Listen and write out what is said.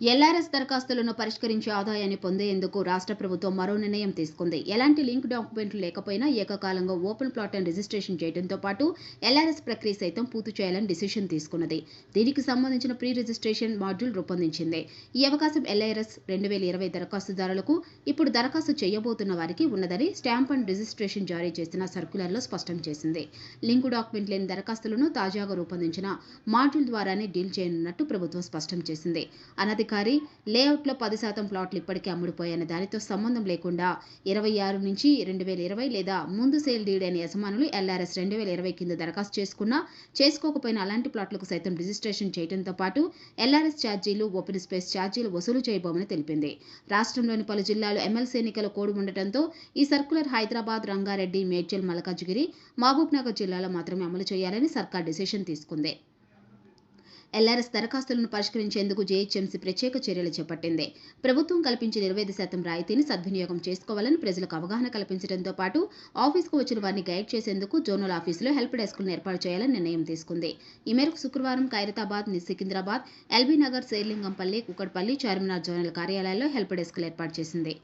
LRS దరఖాస్తులను పరిష్కరించే ఆదాయాన్ని పొందేందుకు రాష్ట్ర ప్రభుత్వం మరో నిర్ణయం తీసుకుంది. ఎలాంటి లింక్ డాక్యుమెంట్లు లేకపోయినా ఏకకాలంగా ఓపెన్ ప్లాట్ అండ్ రిజిస్ట్రేషన్ చేయడంతో పాటు ఎల్ఆర్ఎస్ ప్రక్రియ సైతం పూర్తి చేయాలని డిసిషన్ తీసుకున్నది. దీనికి సంబంధించిన ప్రీ రిజిస్ట్రేషన్ మాడ్యూల్ రూపొందించింది. ఈ అవకాశం ఎల్ఐఆర్ఎస్ రెండు వేల ఇరవై దరఖాస్తుదారులకు ఇప్పుడు దరఖాస్తు చేయబోతున్న వారికి ఉన్నదని స్టాంప్ అండ్ రిజిస్ట్రేషన్ జారీ చేసిన సర్క్యులర్లో స్పష్టం చేసింది. లింక్ డాక్యుమెంట్ లేని దరఖాస్తులను తాజాగా రూపొందించిన మాడ్యూల్ ద్వారానే డీల్ చేయనున్నట్టు ప్రభుత్వం స్పష్టం చేసింది. అధికారి లేఅవుట్లో పది శాతం ప్లాట్లు ఇప్పటికే అమ్ముడుపోయాయన్న దానితో సంబంధం లేకుండా ఇరవై ఆరు నుంచి రెండు వేల ఇరవై లేదా ముందు సేల్ డీడ్ అయిన యజమానులు ఎల్ఆర్ఎస్ రెండు వేల ఇరవై కింద దరఖాస్తు చేసుకున్నా చేసుకోకపోయినా అలాంటి ప్లాట్లకు సైతం రిజిస్ట్రేషన్ చేయడంతో పాటు ఎల్ఆర్ఎస్ ఛార్జీలు ఓపెన్ స్పేస్ ఛార్జీలు వసూలు చేయబోమని తెలిపింది. రాష్ట్రంలోని పలు జిల్లాలు ఎమ్మెల్సీ ఎన్నికల కోడ్ ఉండటంతో ఈ సర్కులర్ హైదరాబాద్ రంగారెడ్డి మేడ్చల్ మల్కాజ్గిరి మహబూబ్నగర్ జిల్లాలో మాత్రమే అమలు చేయాలని సర్కార్ డిసిషన్ తీసుకుంది. ఎల్ఆర్ఎస్ దరఖాస్తులను పరిష్కరించేందుకు జేహెచ్ఎంసీ ప్రత్యేక చర్యలు చేపట్టింది. ప్రభుత్వం కల్పించిన ఇరవై ఐదు శాతం రాయితీని సద్వినియోగం చేసుకోవాలని ప్రజలకు అవగాహన కల్పించడంతో పాటు ఆఫీస్కు వచ్చిన వారిని గైడ్ చేసేందుకు జోనల్ ఆఫీసులో హెల్ప్ డెస్క్లను ఏర్పాటు చేయాలని నిర్ణయం తీసుకుంది. ఈ మేరకు శుక్రవారం ఖైరతాబాద్ సికింద్రాబాద్ ఎల్బీ నగర్ శేర్లింగంపల్లి కుక్కడ్పల్లి చార్మినార్ జోనల్ కార్యాలయాల్లో హెల్ప్ డెస్క్లు ఏర్పాటు చేసింది.